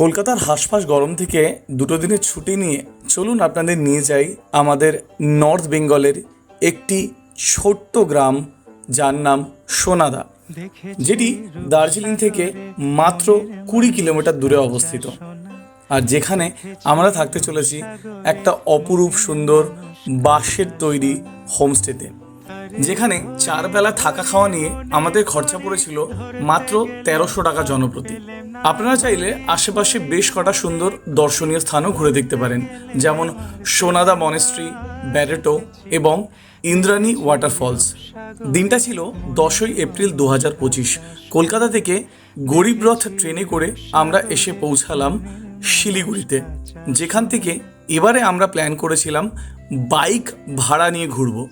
কলকাতার হাঁসফাঁস গরম থেকে দুটো দিনের ছুটি নিয়ে চলুন আপনাদের নিয়ে যাই আমাদের নর্থ বেঙ্গলের একটি ছোট্ট গ্রাম যার নাম সোনাদা যেটি দার্জিলিং থেকে মাত্র কুড়ি কিলোমিটার দূরে অবস্থিত। আর যেখানে আমরা থাকতে চলেছি একটা অপরূপ সুন্দর বাঁশের তৈরি হোমস্টেতে। যেখানে চার বেলা থাকা খাওয়া নিয়ে আমাদের খরচা পড়েছিল মাত্র তেরোশো টাকা জনপ্রতি। আপনারা চাইলে আশেপাশে বেশ কটা সুন্দর দর্শনীয় স্থানও ঘুরে দেখতে পারেন, যেমন সোনাদা মনেস্ট্রি, ব্যারেটো এবং ইন্দ্রাণী ওয়াটারফলস। দিনটা ছিল দশই এপ্রিল দু হাজার পঁচিশ। কলকাতা থেকে গরিবরথ ট্রেনে করে আমরা এসে পৌঁছালাম শিলিগুড়িতে। যেখান থেকে এবারে আমরা প্ল্যান করেছিলাম বাইক ভাড়া নিয়ে ঘুরবো।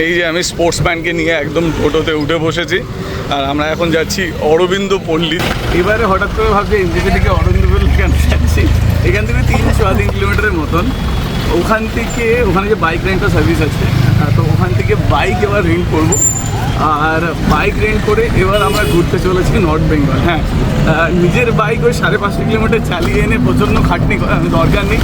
এই যে আমি স্পোর্টস স্পোর্টসম্যানকে নিয়ে একদম টোটোতে উঠে বসেছি। আর আমরা এখন যাচ্ছি অরবিন্দ পল্লী এবারে হঠাৎ করে ভাবছি এনজেপি থেকে অরবিন্দ পল্লী কেন যাচ্ছি? এখান থেকে তিন সোয়া তিন কিলোমিটারের মতন। ওখান থেকে ওখানে যে বাইক রেন্টার সার্ভিস আছে তো ওখান থেকে বাইক এবার রেন্ট করব। আর বাইক রেন্ট করে এবার আমরা ঘুরতে চলেছি নর্থ বেঙ্গল হ্যাঁ। নিজের বাইক ওই সাড়ে পাঁচশো কিলোমিটার চালিয়ে এনে প্রচণ্ড খাটনি করা দরকার নেই।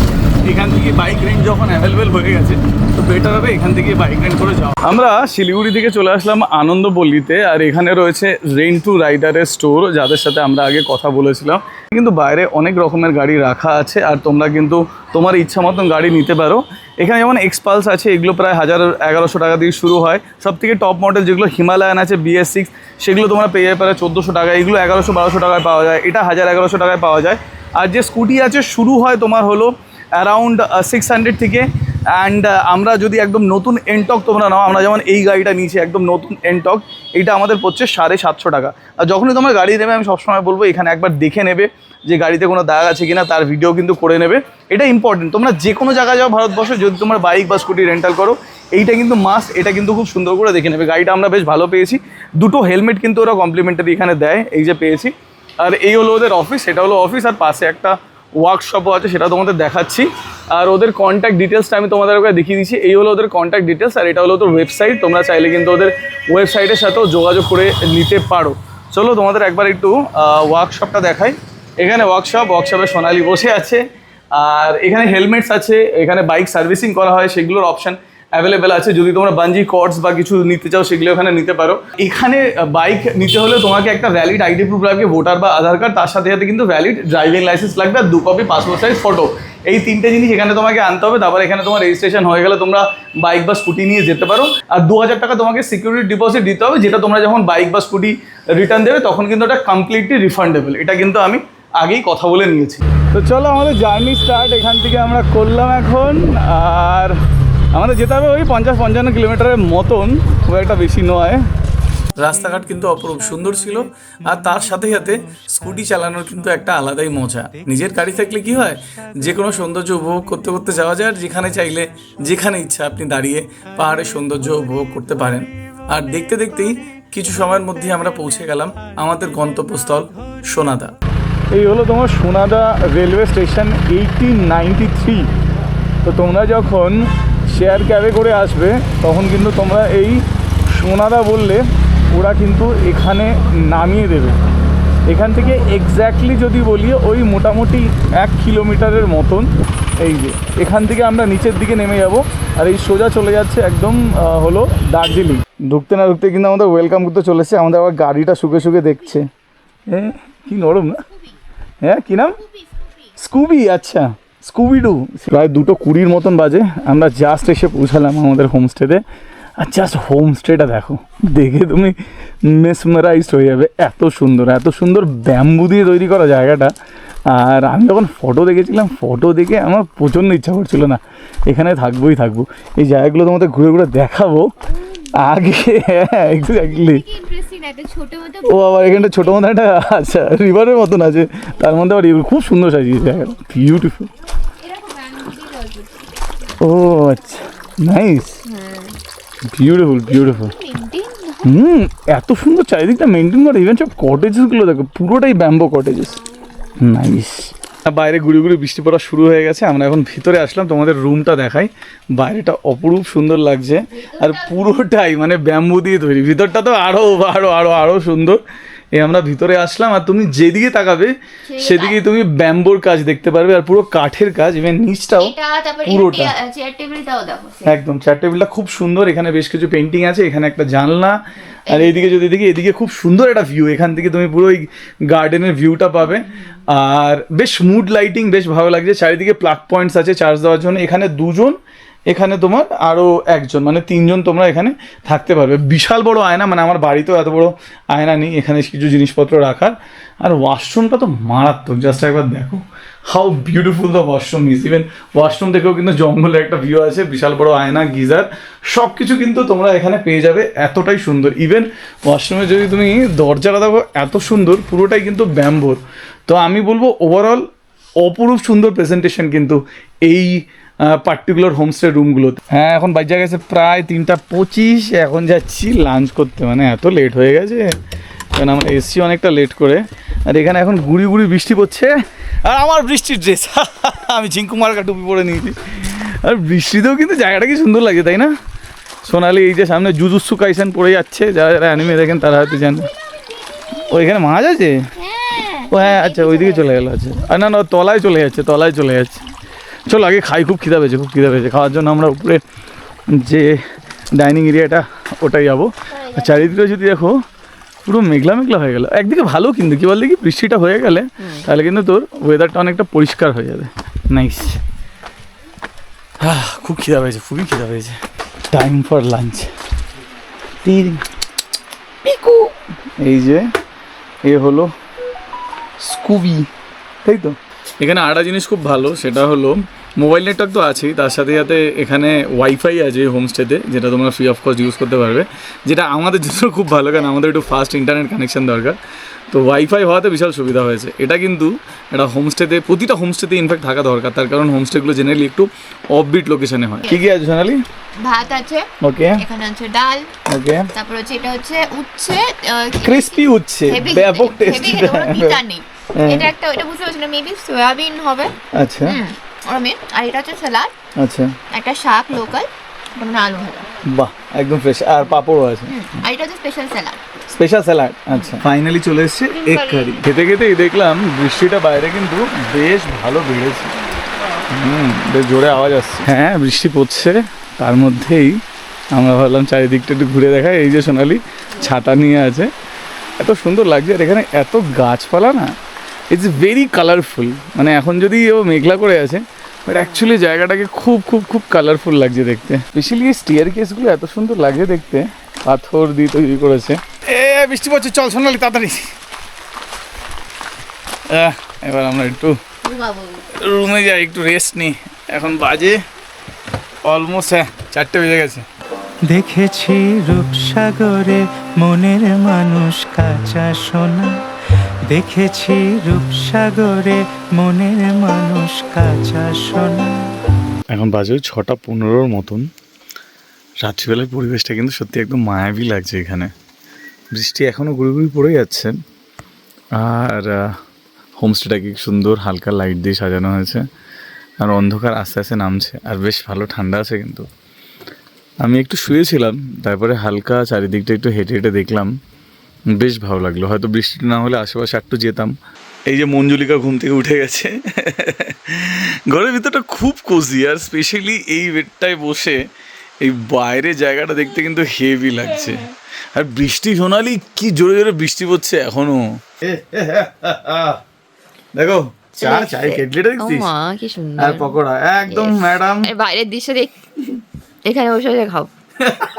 এখান থেকে বাইক রেন্ট যখন অ্যাভেলেবেল হয়ে গেছে, তো বেটার হবে এখান থেকে বাইক রেন্ট করে যাওয়া। আমরা শিলিগুড়ি থেকে চলে আসলাম আনন্দপল্লীতে, আর এখানে রয়েছে রেন্ট টু রাইডারের স্টোর যাদের সাথে আমরা আগে কথা বলেছিলাম। কিন্তু বাইরে অনেক রকমের গাড়ি রাখা আছে, আর তোমরা কিন্তু তোমার ইচ্ছা মতন গাড়ি নিতে পারো। এখানে যেমন এক্সপালস আছে, এগুলো প্রায় হাজার এগারোশো টাকা দিয়ে শুরু হয়। সব থেকে টপ মডেল যেগুলো হিমালয়ান আছে বিএস সিক্স সেগুলো তোমরা পেয়ে যাবে প্রায় চোদ্দোশো টাকা। এগুলো এগারোশো বারোশো টাকায় পাওয়া যায়, এটা হাজার এগারোশো টাকায় পাওয়া যায়। আর যে স্কুটি আছে, শুরু হয় তোমার হলো অ্যারাউন্ড সিক্স হান্ড্রেড থেকে। অ্যান্ড আমরা যদি একদম নতুন এনটক তোমরা নাও, আমরা যেমন এই গাড়িটা নিয়েছি, একদম নতুন এনটক এইটা আমাদের পড়ছে সাড়ে সাতশো টাকা। আর যখনই তোমার গাড়ি নেবে, আমি সবসময় বলব, এখানে একবার দেখে নেবে যে গাড়িতে কোনো দাগ আছে কিনা, তার ভিডিও কিন্তু করে নেবে। এটা ইম্পর্টেন্ট তোমরা যে কোনো জায়গায় যাও ভারতবর্ষে, যদি তোমরা বাইক বা স্কুটি রেন্টাল করো, এইটা কিন্তু মাস এটা কিন্তু খুব সুন্দর করে দেখে নেবে। গাড়িটা আমরা বেশ ভালো পেয়েছি। দুটো হেলমেট কিন্তু ওরা কমপ্লিমেন্টারি এখানে দেয়, এই যে পেয়েছি। আর এই হলো ওদের অফিস এটা হলো অফিস আর পাশে একটা ওয়ার্কশপও আছে, সেটা তোমাদের দেখাচ্ছি। আর ওদের কন্ট্যাক্ট ডিটেলসটা আমি তোমাদের ওকে দেখিয়ে দিচ্ছি। এই হলো ওদের কন্ট্যাক্ট ডিটেলস আর এটা হলো ওদের ওয়েবসাইট তোমরা চাইলে কিন্তু ওদের ওয়েবসাইটের সাথেও যোগাযোগ করে নিতে পারো। চলো তোমাদের একবার একটু ওয়ার্কশপটা দেখাই। এখানে ওয়ার্কশপ ওয়ার্কশপে সোনালি বসে আছে। আর এখানে হেলমেটস আছে, এখানে বাইক সার্ভিসিং করা হয়, সেগুলোর অপশন অ্যাভেলেবেল আছে। যদি তোমরা বাঞ্জি কর্ডস বা কিছু নিতে চাও, সেগুলো এখানে নিতে পারো। এখানে বাইক নিতে হলে তোমাকে একটা ভ্যালিড আইডি প্রুফ লাগবে ভোটার বা আধার কার্ড তার সাথে সাথে কিন্তু ভ্যালিড ড্রাইভিং লাইসেন্স লাগবে আর দু কপি পাসপোর্ট সাইজ ফটো এই তিনটে জিনিস এখানে তোমাকে আনতে হবে। তারপর এখানে তোমার রেজিস্ট্রেশন হয়ে গেলে তোমরা বাইক বা স্কুটি নিয়ে যেতে পারো। আর দু হাজার টাকা তোমাকে সিকিউরিটি ডিপোজিট দিতে হবে, যেটা তোমরা যখন বাইক বা স্কুটি রিটার্ন দেবে, তখন কিন্তু ওটা কমপ্লিটলি রিফান্ডেবল এটা কিন্তু আমি আগেই কথা বলে নিয়েছি। তো চলো আমাদের জার্নি স্টার্ট এখান থেকে আমরা করলাম এখন। আর আমাদের যেতে হবে ওই পঞ্চাশ পঞ্চান্ন কিলোমিটারের মতন খুব একটা বেশি নয়। রাস্তাঘাট কিন্তু অপরূপ সুন্দর ছিল আর তার সাথে সাথে স্কুটি চালানোর কিন্তু একটা আলাদাই মজা। নিজের গাড়ি থাকলে কি হয় যে কোনো সৌন্দর্য উপভোগ করতে করতে যাওয়া যায় আর যেখানে চাইলে যেখানে ইচ্ছা আপনি দাঁড়িয়ে পাহাড়ের সৌন্দর্য উপভোগ করতে পারেন। আর দেখতে দেখতেই কিছু সময়ের মধ্যে আমরা পৌঁছে গেলাম আমাদের গন্তব্যস্থল সোনাদা। এই হলো তোমার Sonada railway station eighteen ninety three তো তোমরা যখন শেয়ার ক্যাবে করে আসবে তখন কিন্তু তোমরা এই সোনাদা বললে ওরা কিন্তু এখানে নামিয়ে দেবে। এখান থেকে এক্স্যাক্টলি যদি বলি ওই মোটামুটি এক কিলোমিটারের মতন এই যে এখান থেকে আমরা নিচের দিকে নেমে যাব আর এই সোজা চলে যাচ্ছে একদম হলো দার্জিলিং। ঢুকতে না ঢুকতে কিন্তু আমাদের ওয়েলকাম করতে চলেছে আমাদের আবার গাড়িটা শুকে শুকে দেখছে। হ্যাঁ কি নরম না? হ্যাঁ কী নাম? স্কুবি আচ্ছা। স্কুবি ডু প্রায় দুটো কুড়ির মতন বাজে। আমরা জাস্ট এসে পৌঁছালাম আমাদের হোমস্টেতে আর জাস্ট হোমস্টেটা দেখো দেখে তুমি মেসমারাইজড হয়ে যাবে। এত সুন্দর এত সুন্দর ব্যাম্বু দিয়ে তৈরি করা জায়গাটা। আর আমি যখন ফটো দেখেছিলাম ফটো দেখে আমার প্রচণ্ড ইচ্ছা করছিল না এখানে থাকবোই থাকব। এই জায়গাগুলো তোমাদের ঘুরে ঘুরে দেখাবো। আগে হ্যাঁ এক্স্যাক্টলি ইন্টারেস্টিং ছোট মতো ও আবার এখানটা ছোটো মতো একটা আচ্ছা রিভারের মতন আছে। তার মধ্যে আবার খুব সুন্দর সাজিয়েছে জায়গাটা। বিউটিফুল এরকম ব্যাম্বু দিয়ে জল পড়ছে ও আচ্ছা। নাইস বিউটিফুল বিউটিফুল হুম, এত সুন্দর চারিদিকটা মেনটেন করে ইভেন সব কটেজেসগুলো দেখো, পুরোটাই ব্যাম্বো কটেজেস নাইস বাইরে ঘুরে ঘুরে বৃষ্টি পড়া শুরু হয়ে গেছে, আমরা এখন ভিতরে আসলাম, তোমাদের রুমটা দেখাই। বাইরেটা অপরূপ সুন্দর লাগছে, আর পুরোটাই মানে ব্যাম্বু দিয়ে তৈরি, ভিতরটা তো আরও আরও আরও আরও সুন্দর। এই আমরা ভিতরে আসলাম আর তুমি যেদিকে তাকাবে সেদিকে তুমি ব্যাম্বোর কাজ দেখতে পারবে আর পুরো কাঠের কাজ ইভেন নিচটাও পুরোটা। চেয়ার টেবিলটাও দেখো একদম চার টেবিলটা খুব সুন্দর এখানে বেশ কিছু পেন্টিং আছে এখানে একটা জানলা। আর এইদিকে যদি দেখি এদিকে খুব সুন্দর একটা ভিউ এখান থেকে তুমি পুরো ওই গার্ডেনের ভিউটা পাবে। আর বেশ মুড লাইটিং বেশ ভালো লাগছে চারিদিকে প্লাগ পয়েন্টস আছে চার্জ দেওয়ার জন্য। এখানে দুজন এখানে তোমার আরও একজন মানে তিনজন তোমরা এখানে থাকতে পারবে। বিশাল বড় আয়না মানে আমার বাড়িতেও এত বড় আয়না নেই, এখানে কিছু জিনিসপত্র রাখার। আর ওয়াশরুমটা তো মারাত্মক জাস্ট একবার দেখো। How beautiful the washroom is even washroom থেকেও কিন্তু জঙ্গলে একটা ভিউ আছে, বিশাল বড় আয়না, গিজার। সব কিছু কিন্তু তোমরা এখানে পেয়ে যাবে, এতটাই সুন্দর। ইভেন ওয়াশরুমে যদি তুমি দরজাটা দেখো, এত সুন্দর, পুরোটাই কিন্তু ব্যাম্বোর। তো আমি বলব ওভারঅল অপরূপ সুন্দর প্রেজেন্টেশন কিন্তু এই পার্টিকুলার হোমস্টে রুমগুলোতে হ্যাঁ এখন বাজে গেছে প্রায় তিনটা পঁচিশ এখন যাচ্ছি লাঞ্চ করতে। মানে এত লেট হয়ে গেছে কারণ আমরা এসছি অনেকটা লেট করে। আর এখানে এখন গুড়ি গুড়ি বৃষ্টি পড়ছে। আর আমার বৃষ্টির ড্রেস আমি ঝিঙ্কু মার্কা টুপি পরে নিয়েছি। আর বৃষ্টিতেও কিন্তু জায়গাটা কি সুন্দর লাগে তাই না? সোনালি এই যে সামনে জুজুসু কাইসান পড়ে যাচ্ছে। যারা যারা অ্যানিমে দেখেন তারা হয়তো জানে। ও এখানে মাছ আছে? হ্যাঁ। ও হ্যাঁ আচ্ছা ওইদিকে চলে গেল আছে আর না না ও তলায় চলে যাচ্ছে তলায় চলে যাচ্ছে। চলো আগে খাই খুব খিদা পেয়েছে খুব খিদা পেয়েছে। খাওয়ার জন্য আমরা উপরে যে ডাইনিং এরিয়াটা ওটাই যাব। চারিদিকে যদি দেখো পুরো মেঘলা মেঘলা হয়ে গেল। একদিকে ভালো কিন্তু কি বলতে কি বৃষ্টিটা হয়ে গেলে তাহলে কিন্তু তোর ওয়েদারটা অনেকটা পরিষ্কার হয়ে যাবে। নাইস হ্যাঁ খুব খিদা পেয়েছে খুবই খিদা পেয়েছে। Time for lunch Piku. এই যে এ হলো স্কুবি। তাই তো? এখানে আরেকটা জিনিস খুব ভালো সেটা হলো মোবাইল নেটওয়ার্ক তো আছেই তার সাথে সাথে এখানে ওয়াইফাই আছে হোমস্টেতে যেটা তোমরা ফ্রি অফ কস্ট ইউজ করতে পারবে। যেটা আমাদের জন্য খুব ভালো কারণ আমাদের একটু ফাস্ট ইন্টারনেট কানেকশন দরকার। তো ওয়াইফাই হওয়াতে বিশাল সুবিধা হয়েছে। এটা কিন্তু একটা হোমস্টেতে প্রতিটা হোমস্টেতে ইনফ্যাক্ট থাকা দরকার তার কারণ হোমস্টেগুলো জেনারেলি একটু অফবিট লোকেশনে হয়। কি কি আছে সোনালি? ভাত আছে ওকে এখানে আছে ডাল ওকে তারপর হচ্ছে এটা হচ্ছে উচ্ছে ক্রিস্পি উচ্ছে ব্যাপক টেস্টি হ্যাঁ। এটা একটা এটা বুঝতে পারছি না মেবি সয়াবিন হবে। আচ্ছা। হুম ওরমে আর এটা হচ্ছে স্যালাড। আচ্ছা। একটা শাক লোকাল আলু ভাজা। বাহ একদম ফ্রেশ আর পাঁপড়ও আছে। আর এটা হচ্ছে স্পেশাল স্যালাড স্পেশাল স্যালাড আচ্ছা। ফাইনালি চলে এসেছে এগ কারি খেতে খেতেই দেখলাম বৃষ্টিটা বাইরে কিন্তু বেশ ভালো বেড়েছে। হুম বেশ জোরে আওয়াজ আসছে। হ্যাঁ বৃষ্টি পড়ছে তার মধ্যেই আমরা ভাবলাম চারিদিকটা একটু ঘুরে দেখাই এই যে সোনালি ছাতা নিয়ে আছে। এত সুন্দর লাগছে আর এখানে এত গাছপালা না ইটস ভেরি কালারফুল মানে এখন যদি ও মেঘলা করে আছে বাট অ্যাকচুয়ালি জায়গাটাকে খুব খুব খুব কালারফুল লাগছে দেখতে। স্পেশালি এই স্টিয়ার কেসগুলো এত সুন্দর লাগছে দেখতে। পাথর দিয়ে তৈরি করেছে। এ বৃষ্টি পড়ছে চল সোনালি তাড়াতাড়ি। এবার আমরা একটু রুমে যাই একটু রেস্ট নিই। এখন বাজে অলমোস্ট হ্যাঁ চারটে বেজে গেছে। দেখেছি রূপসাগরে মনের মানুষ কাঁচা সোনা। দেখেছি রূপসাগরে মনের মানুষ কাঁচা সোনা। এখন বাজে ছটা পনেরোর মতন। রাত্রিবেলার পরিবেশটা কিন্তু সত্যি একদম মায়াবী লাগছে এখানে। বৃষ্টি এখনও গুড়ি গুড়ি পড়ে যাচ্ছে। আর হোমস্টেটা কি সুন্দর হালকা লাইট দিয়ে সাজানো হয়েছে। আর অন্ধকার আস্তে আস্তে নামছে। আর বেশ ভালো ঠান্ডা আছে কিন্তু। আমি একটু শুয়েছিলাম, তারপরে হালকা চারিদিকটা একটু হেঁটে হেঁটে দেখলাম। বেশ ভালো লাগল। হয়তো বৃষ্টি না হলে আশেপাশে একটু যেতাম। এই যে মঞ্জুলিকা ঘুম থেকে উঠে গেছে। ঘরের ভিতরটা খুব কোজি আর স্পেশালি এই বেডটায় বসে এই বাইরে জায়গাটা দেখতে কিন্তু হেভি লাগছে। আর বৃষ্টি সোনালি কি জোরে জোরে বৃষ্টি পড়ছে এখনও। দেখো চা চাই কেটলিটা দেখছিস? আর পকোড়া। একদম ম্যাডাম বাইরের দৃশ্য দেখ। এখানে বসে বসে খাও।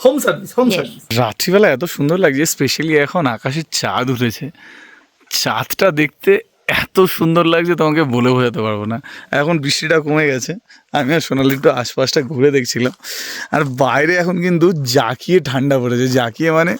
Home service home. সার্ভিস রাত্রিবেলা এত সুন্দর লাগছে স্পেশালি এখন আকাশে চাঁদ উঠেছে। চাঁদটা দেখতে এত সুন্দর লাগছে তোমাকে বলে বোঝাতে পারব না। এখন বৃষ্টিটা কমে গেছে আমি আর সোনালি একটু আশপাশটা ঘুরে দেখছিলাম। আর বাইরে এখন কিন্তু জাকিয়ে ঠান্ডা পড়েছে। জাকিয়ে মানে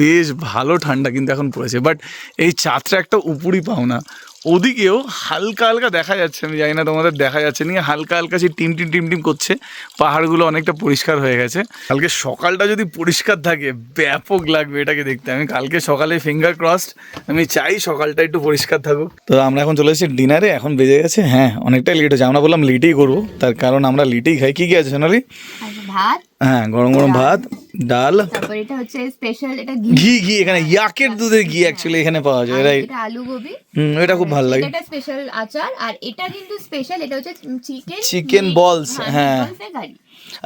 বেশ ভালো ঠান্ডা কিন্তু এখন পড়েছে। বাট এই চাঁদটা একটা উপরই পাও না ওদিকেও হালকা হালকা দেখা যাচ্ছে আমি জানি না তোমাদের দেখা যাচ্ছে নিয়ে হালকা হালকা সেই টিম টিম টিম টিম করছে পাহাড়গুলো অনেকটা পরিষ্কার হয়ে গেছে। কালকে সকালটা যদি পরিষ্কার থাকে ব্যাপক লাগবে এটাকে দেখতে আমি কালকে সকালে ফিঙ্গার ক্রসড আমি চাই সকালটা একটু পরিষ্কার থাকুক। তো আমরা এখন চলে এসেছি ডিনারে এখন বেজে গেছে হ্যাঁ অনেকটাই লেট হয়েছে আমরা বললাম লেটেই করব তার কারণ আমরা লেটেই খাই কী কী আছে সোনালি? ভাত। হ্যাঁ গরম গরম ভাত ডাল। তারপর এটা হচ্ছে স্পেশাল এটা ঘি। ঘি এখানে ইয়াকের দুধের ঘি অ্যাকচুয়ালি এখানে পাওয়া যায় রাইট এটা আলু গোবি হুম এটা খুব ভালো লাগে। এটা স্পেশাল আচার। আর এটা কিন্তু স্পেশাল এটা হচ্ছে চিকেন Chicken balls, হ্যাঁ।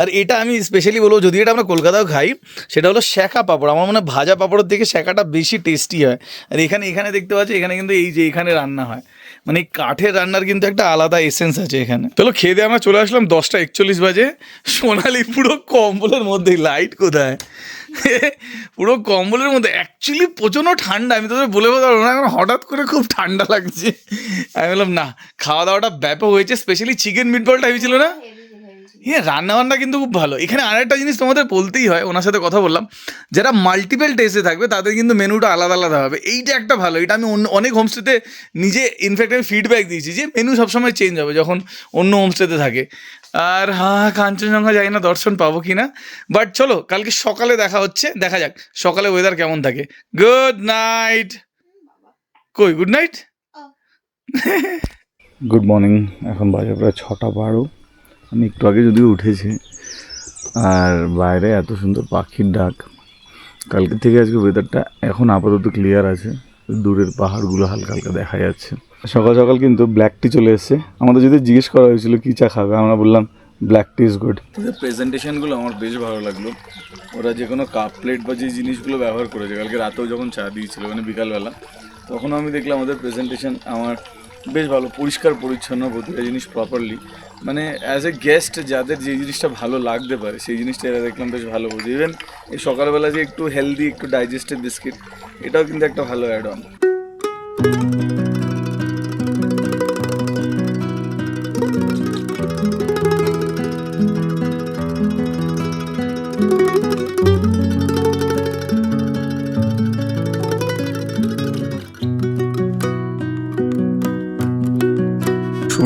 আর এটা আমি স্পেশালি বলব যদি এটা আমরা কলকাতাও খাই সেটা হলো শেখা পাপড়। আমার মনে হয় ভাজা পাপড়ের থেকে শেখাটা বেশি টেস্টি হয়। আর এখানে এখানে দেখতে পাচ্ছি এখানে কিন্তু এই যে এখানে রান্না হয়। মানে কাঠের রান্নার কিন্তু একটা আলাদা এসেন্স আছে এখানে। চলো খেয়ে দিয়ে আমরা চলে আসলাম দশটা একচল্লিশ বাজে। সোনালি পুরো কম্বলের মধ্যে লাইট কোথায়? পুরো কম্বলের মধ্যে অ্যাকচুয়ালি প্রচণ্ড ঠান্ডা, আমি তোদের বলে বলতে পারব না, এখন হঠাৎ করে খুব ঠান্ডা লাগছে। আমি বললাম, না খাওয়া দাওয়াটা ব্যাপক হয়েছে স্পেশালি চিকেন মিটবলটা ছিল না? হ্যাঁ রান্না বান্না কিন্তু খুব ভালো। এখানে আরেকটা জিনিস তোমাদের বলতেই হয়, ওনার সাথে কথা বললাম। যারা মাল্টিপল টেস্টে থাকবে, তাদের কিন্তু মেনুটা আলাদা আলাদা হবে। এইটা একটা ভালো, এটা আমি অন্য অনেক হোমস্টেতে নিজে ইনফ্যাক্ট আমি ফিডব্যাক দিয়েছি যে মেনু সবসময় চেঞ্জ হবে যখন অন্য হোমস্টেতে থাকে। আর হ্যাঁ কাঞ্চনজঙ্ঘা যাই না দর্শন পাবো কি না বাট চলো, কালকে সকালে দেখা হচ্ছে, দেখা যাক, সকালে ওয়েদার কেমন থাকে। গুড নাইট কই গুড নাইট গুড মর্নিং এখন বাজে প্রায় ছটা বারো। আমি একটু আগে যদিও উঠেছি, আর বাইরে এত সুন্দর পাখির ডাক। কালকে থেকে আজকে ওয়েদারটা এখন আপাতত ক্লিয়ার আছে, দূরের পাহাড়গুলো হালকা হালকা দেখা যাচ্ছে। সকাল সকাল কিন্তু ব্ল্যাক টি চলে এসেছে। আমাদের যদি জিজ্ঞেস করা হয়েছিল, কী চা খাবে? আমরা বললাম ব্ল্যাক টি ইজ গুড প্রেজেন্টেশনগুলো আমার বেশ ভালো লাগল। ওরা যে কোনো কাপ প্লেট বা যে জিনিসগুলো ব্যবহার করেছে, কালকে রাতেও যখন চা দিয়েছিল মানে বিকালবেলা, তখন আমি দেখলাম ওদের প্রেজেন্টেশন আমার বেশ ভালো, পরিষ্কার, পরিচ্ছন্ন প্রতিটা জিনিস প্রপারলি মানে অ্যাজ এ গেস্ট যাদের যে জিনিসটা ভালো লাগতে পারে, সেই জিনিসটা এরা দেখলাম বেশ ভালো বোঝে ইভেন এই সকালবেলা যে একটু হেলদি একটু ডাইজেস্টেড বিস্কিট এটাও কিন্তু একটা ভালো অ্যাড অন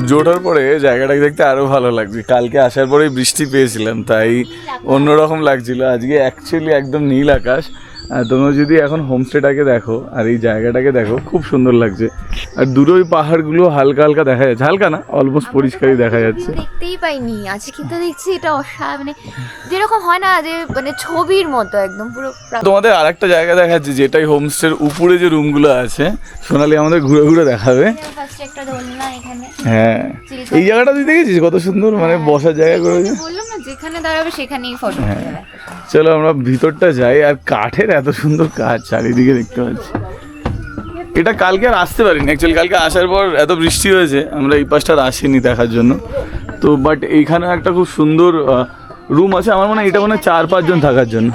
সূর্য ওঠার পরে জায়গাটাকে দেখতে আরও ভালো লাগছে কালকে আসার পরেই বৃষ্টি পেয়েছিলাম, তাই অন্যরকম লাগছিল। আজকে অ্যাকচুয়ালি একদম নীল আকাশ। তোমরা যদি এখন হোমস্টেটাকে দেখো আর এই জায়গাটাকে দেখো খুব সুন্দর লাগছে। আর দূরে ওই পাহাড়গুলো হালকা হালকা দেখা যাচ্ছে। হালকা না অলমোস্ট পরিষ্কারই দেখা যাচ্ছে। দেখতেই পাইনি। আজকে কিন্তু দেখছি এটা অসা মানে যেরকম হয় না যে মানে ছবির মতো একদম পুরো তোমাদের আরেকটা জায়গা দেখাচ্ছে যেটাই হোমস্টের উপরে যে রুমগুলো আছে সোনালি আমাদের ঘুরে ঘুরে দেখাবে। একটা হ্যাঁ। এই জায়গাটা তুই দেখেছিস? কত সুন্দর মানে বসার জায়গা করেছে। বললাম না যেখানে দাঁড়াবে সেখানেই ফটো চলো আমরা ভিতরটা যাই আর কাঠের এত সুন্দর কাজ চারিদিকে দেখতে পাচ্ছি। এটা কালকে আর আসতে পারিনি। অ্যাকচুয়ালি কালকে আসার পর এত বৃষ্টি হয়েছে আমরা এই পাশটা আর আসিনি দেখার জন্য। তো বাট এইখানে একটা খুব সুন্দর রুম আছে। আমার মনে হয় এটা মনে হয় চার পাঁচজন থাকার জন্য।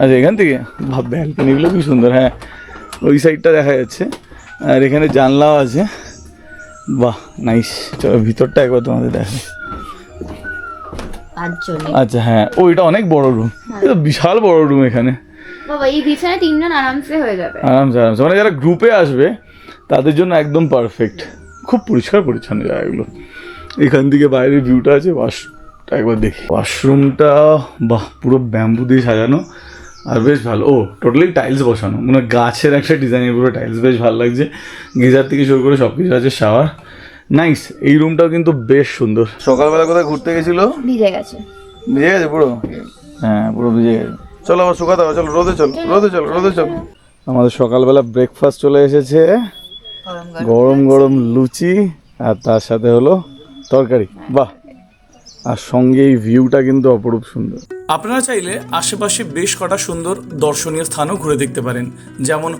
আচ্ছা এখান থেকে? ভাব ব্যালকনিগুলো খুব সুন্দর হ্যাঁ। ওই সাইডটা দেখা যাচ্ছে। আর এখানে জানলাও আছে। বাহ নাইস চলো ভিতরটা একবার তোমাদের দেখা আচ্ছা হ্যাঁ ও এটা অনেক বড় রুম এটা বিশাল বড় রুম এখানে। বাবা এই বিছানায় তিনজন আরামসে হয়ে যাবে। আরামসে আরামসে। মানে যারা গ্রুপে আসবে তাদের জন্য একদম পারফেক্ট খুব পরিষ্কার পরিচ্ছন্ন জায়গাগুলো। এখান থেকে বাইরের ভিউটা আছে ওয়াশটা একবার দেখি। ওয়াশরুমটা বাহ পুরো ব্যাম্বু দিয়ে সাজানো। আর বেশ ভালো। ও টোটালি টাইলস বসানো। মানে গাছের একটা ডিজাইনের পুরো টাইলস বেশ ভালো লাগছে। গিজার থেকে শুরু করে সব কিছু আছে শাওয়ার নাইস এই রুমটাও কিন্তু বেশ সুন্দর। সকালবেলা কোথায় ঘুরতে গেছিল? ভিজে গেছে। ভিজে গেছে পুরো? হ্যাঁ পুরো ভিজে গেছে। চলো আবার শুকাতে হবে চলো রোদে চলো রোদে চলো রোদে চলো। আমাদের সকালবেলা ব্রেকফাস্ট চলে এসেছে। গরম গরম লুচি আর তার সাথে হলো তরকারি। বাহ। আর সঙ্গে এই ভিউটা কিন্তু অপরূপ সুন্দর। আপনারা চাইলে আশেপাশে বেশ কটা সুন্দর দর্শনীয় স্থানও ঘুরে দেখতে পারেন যেমন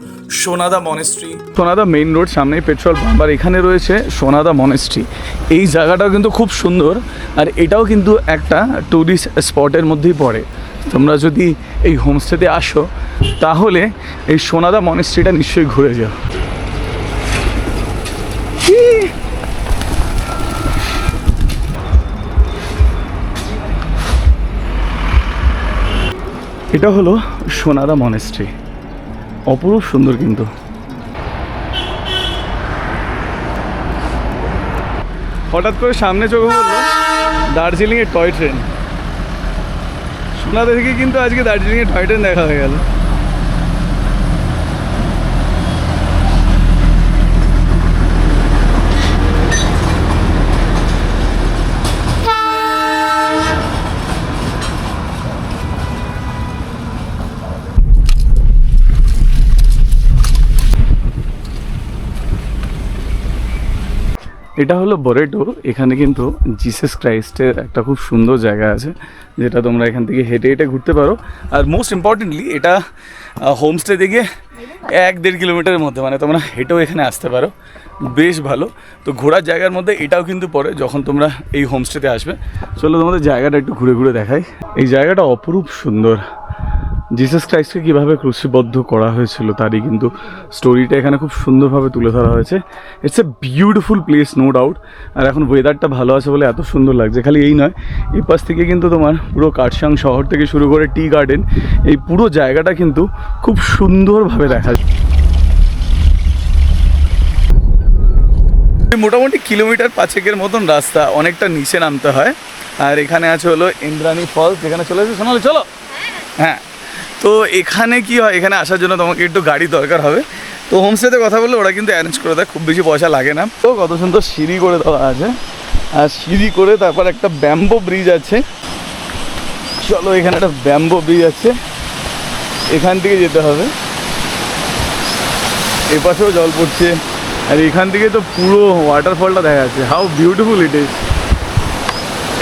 Sonada monastery Sonada main road সামনেই পেট্রোল পাম্প আর এখানে রয়েছে সোনাদা মনেস্ট্রি এই জায়গাটাও কিন্তু খুব সুন্দর আর এটাও কিন্তু একটা ট্যুরিস্ট স্পটের মধ্যেই পড়ে। তোমরা যদি এই হোমস্টেতে আসো তাহলে এই সোনাদা মনেস্ট্রিটা নিশ্চয়ই ঘুরে যাও। এটা হলো সোনাদা মনেস্ট্রি। অপরূপ সুন্দর কিন্তু। হঠাৎ করে সামনে চোখে পড়ল দার্জিলিংয়ের টয় ট্রেন। সোনাদা থেকে কিন্তু আজকে দার্জিলিংয়ের টয় ট্রেন দেখা হয়ে গেল। এটা হলো বরেটো এখানে কিন্তু জিসাস ক্রাইস্টের একটা খুব সুন্দর জায়গা আছে, যেটা তোমরা এখান থেকে হেঁটে হেঁটে ঘুরতে পারো। আর মোস্ট ইম্পর্টেন্টলি এটা হোমস্টে থেকে এক দেড় কিলোমিটারের মধ্যে মানে তোমরা হেঁটেও এখানে আসতে পারো। বেশ ভালো। তো ঘোরার জায়গার মধ্যে এটাও কিন্তু পড়ে যখন তোমরা এই হোমস্টেতে আসবে। চলো তোমাদের জায়গাটা একটু ঘুরে ঘুরে দেখাই। এই জায়গাটা অপরূপ সুন্দর। জিসাস ক্রাইস্টকে কীভাবে ক্রুশিবদ্ধ করা হয়েছিল তারই কিন্তু স্টোরিটা এখানে খুব সুন্দরভাবে তুলে ধরা হয়েছে। It's a beautiful place no doubt আর এখন ওয়েদারটা ভালো আছে বলে এত সুন্দর লাগছে। খালি এই নয় এই পাশ থেকে কিন্তু তোমার পুরো কাটসাং শহর থেকে শুরু করে টি গার্ডেন এই পুরো জায়গাটা কিন্তু খুব সুন্দরভাবে দেখা যায়। মোটামুটি কিলোমিটার পাঁচেকের মতন রাস্তা অনেকটা নিচে নামতে হয়। আর এখানে আছে হলো ইন্দ্রাণী ফলস যেখানে চলে এসে। সোনালি চলো। হ্যাঁ। তো এখানে কি হয়? এখানে আসার জন্য তোমাকে একটু গাড়ি দরকার হবে। তো হোমস্টেতে কথা বললে ওরা কিন্তু অ্যারেঞ্জ করে দেয়, খুব বেশি পয়সা লাগে না। তো কত সুন্দর সিঁড়ি করে দেওয়া আছে। আর সিঁড়ি করে তারপর একটা ব্যাম্বো ব্রিজ আছে। চলো এখানে একটা ব্যাম্বো ব্রিজ আছে। এখান থেকে যেতে হবে। এপাশেও জল পড়ছে। আর এখান থেকে তো পুরো ওয়াটারফলটা দেখা যাচ্ছে। হাউ বিউটিফুল ইট ইজ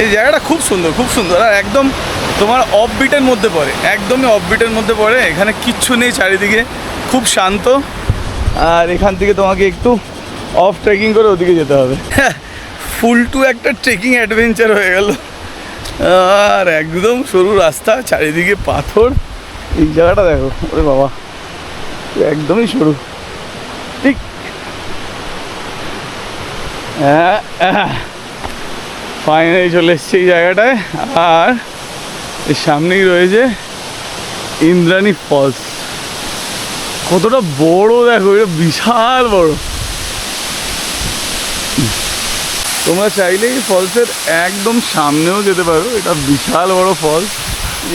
এই জায়গাটা খুব সুন্দর খুব সুন্দর। আর একদম তোমার অফ বিটের মধ্যে পড়ে, একদমই অফ বিটের মধ্যে পড়ে, এখানে কিচ্ছু নেই চারিদিকে, খুব শান্ত। আর এখান থেকে তোমাকে একটু অফ ট্রেকিং করে ওদিকে যেতে হবে। ফুল টু একটা ট্রেকিং অ্যাডভেঞ্চার হয়ে গেল। আর একদম সরু রাস্তা, চারিদিকে পাথর। এই জায়গাটা দেখো, ওরে বাবা, একদমই সরু। ঠিক। হ্যাঁ। ফাইনালি চলে এসছে এই জায়গাটায়। আর এর সামনেই রয়েছে ইন্দ্রাণী ফলস। কতটা বড় দেখো, এটা বিশাল বড়। তোমরা চাইলে এই ফলসের একদম সামনেও যেতে পারো, এটা বিশাল বড় ফলস।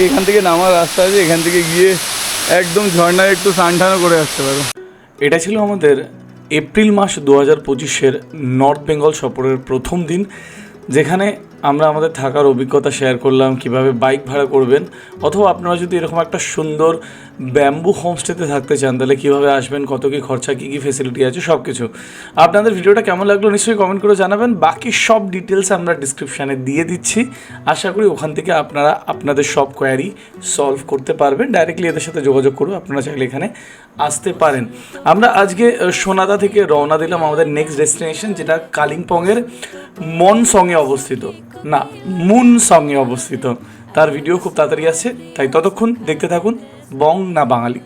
এখান থেকে নামার রাস্তা আছে, এখান থেকে গিয়ে একদম ঝর্ণায় একটু স্নান করে আসতে পারো। এটা ছিল আমাদের এপ্রিল মাস দু হাজার পঁচিশের নর্থ বেঙ্গল সফরের প্রথম দিন। যেখানে আমরা আমাদের থাকার অভিজ্ঞতা শেয়ার করলাম, কীভাবে বাইক ভাড়া করবেন, অথবা আপনারা যদি এরকম একটা সুন্দর ব্যাম্বু হোমস্টেতে থাকতে চান, তাহলে কীভাবে আসবেন, কত কী খরচা, কী কী ফেসিলিটি আছে সব কিছু আপনাদের ভিডিওটা কেমন লাগল নিশ্চয়ই কমেন্ট করে জানাবেন। বাকি সব ডিটেলস আমরা ডিসক্রিপশানে দিয়ে দিচ্ছি। আশা করি ওখান থেকে আপনারা, আপনাদের সব কোয়ারি সলভ করতে পারবেন। ডাইরেক্টলি এদের সাথে যোগাযোগ করুন। আপনারা চাইলে এখানে আসতে পারেন। আমরা আজকে সোনাদা থেকে রওনা দিলাম আমাদের নেক্সট ডেস্টিনেশন যেটা কালিম্পংয়ের মন সঙ্গে অবস্থিত। না মুন সঙ্গে অবস্থিত। তার ভিডিও খুব তাড়াতাড়ি আছে তাই ততক্ষণ দেখতে থাকুন, বং না বাঙালি।